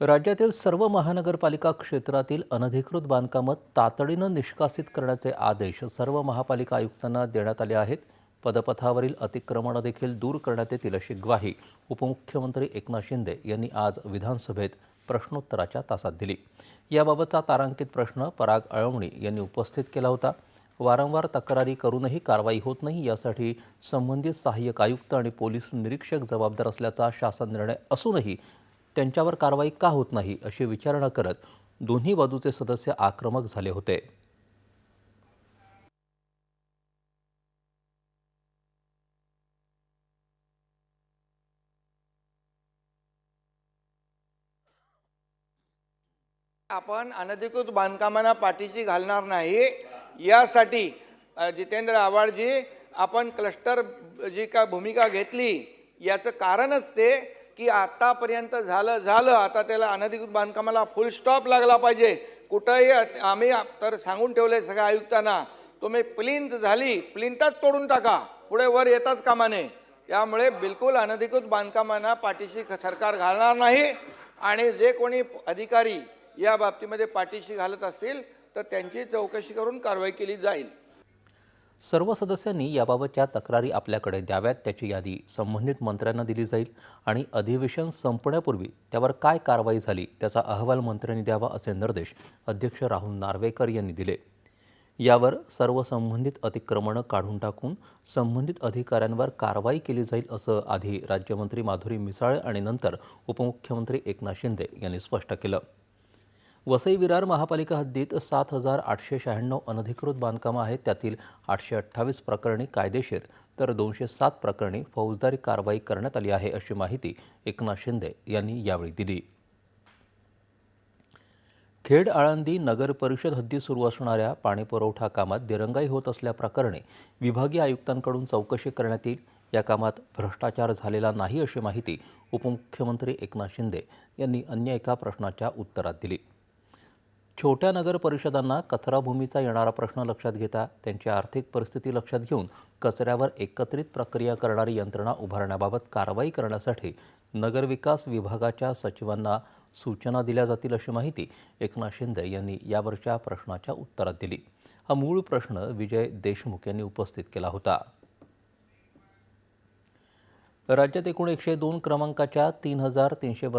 राज्यातील सर्व महानगरपालिका क्षेत्रातील अनधिकृत बांधकामं तातडीनं निष्कासित करण्याचे आदेश सर्व महापालिका आयुक्तांना देण्यात आले आहेत. पदपथावरील अतिक्रमणं देखील दूर करण्यात येतील अशी ग्वाही उपमुख्यमंत्री एकनाथ शिंदे यांनी आज विधानसभेत प्रश्नोत्तराच्या तासात दिली. याबाबतचा तारांकित प्रश्न पराग अळवणी यांनी उपस्थित केला होता. वारंवार तक्रारी करूनही कारवाई होत नाही यासाठी संबंधित सहाय्यक आयुक्त आणि पोलीस निरीक्षक जबाबदार असल्याचा शासन निर्णय असूनही त्यांच्यावर कारवाई का होत नाही अशी विचारणा करत दोन्ही बाजूचे सदस्य आक्रमक झाले होते. आपण अनधिकृत बांधकामांना पाठीशी घालणार नाही. यासाठी जितेंद्र आव्हाडजी आपण क्लस्टर जी का भूमिका घेतली याचं कारणच ते की आत्तापर्यंत झालं झालं. आता त्याला अनधिकृत बांधकामाला फुल स्टॉप लागला पाहिजे. कुठंही आम्ही तर सांगून ठेवले सगळ्या आयुक्तांना तुम्ही प्लिंथ झाली प्लिंथच तोडून टाका. पुढे वर येताच कामाने त्यामुळे बिलकुल अनधिकृत बांधकामांना पाठीशी सरकार घालणार नाही. आणि जे कोणी अधिकारी या बाबतीमध्ये पाठीशी घालत असतील तर त्यांची चौकशी करून कारवाई केली जाईल. सर्व सदस्यांनी याबाबतच्या तक्रारी आपल्याकडे द्याव्यात त्याची यादी संबंधित मंत्र्यांना दिली जाईल आणि अधिवेशन संपण्यापूर्वी त्यावर काय कारवाई झाली त्याचा अहवाल मंत्र्यांनी द्यावा असे निर्देश अध्यक्ष राहुल नार्वेकर यांनी दिले. यावर सर्व संबंधित अतिक्रमणं काढून टाकून संबंधित अधिकाऱ्यांवर कारवाई केली जाईल असं आधी राज्यमंत्री माधुरी मिसाळ आणि नंतर उपमुख्यमंत्री एकनाथ शिंदे यांनी स्पष्ट केलं. वसई विरार महापालिका हद्दीत सात हजार आठशे शहाण्णव अनधिकृत बांधकामं आहेत. त्यातील आठशे अठ्ठावीस प्रकरणी कायदेशीर तर दोनशे सात प्रकरणी फौजदारी कारवाई करण्यात आली आहे अशी माहिती एकनाथ शिंदे यांनी यावेळी दिली. खेड आळंदी नगर परिषद हद्दीत सुरू असणाऱ्या पाणीपुरवठा कामात दिरंगाई होत असल्याप्रकरणी विभागीय आयुक्तांकडून चौकशी करण्यात येईल. या कामात भ्रष्टाचार झालेला नाही अशी माहिती उपमुख्यमंत्री एकनाथ शिंदे यांनी अन्य एका प्रश्नाच्या उत्तरात दिली. छोट्या नगर परिषदांना कचराभूमीचा येणारा प्रश्न लक्षात घेता त्यांची आर्थिक परिस्थिती लक्षात घेऊन कचऱ्यावर एकत्रित प्रक्रिया करणारी यंत्रणा उभारण्याबाबत कारवाई करण्यासाठी नगरविकास विभागाच्या सचिवांना सूचना दिल्या जातील अशी माहिती एकनाथ शिंदे यांनी यावरच्या प्रश्नाच्या उत्तरात दिली. हा मूळ प्रश्न विजय देशमुख यांनी उपस्थित केला होता. राज्यात एकूण एकशे दोन क्रमांकाच्या तीन हजार तीनशे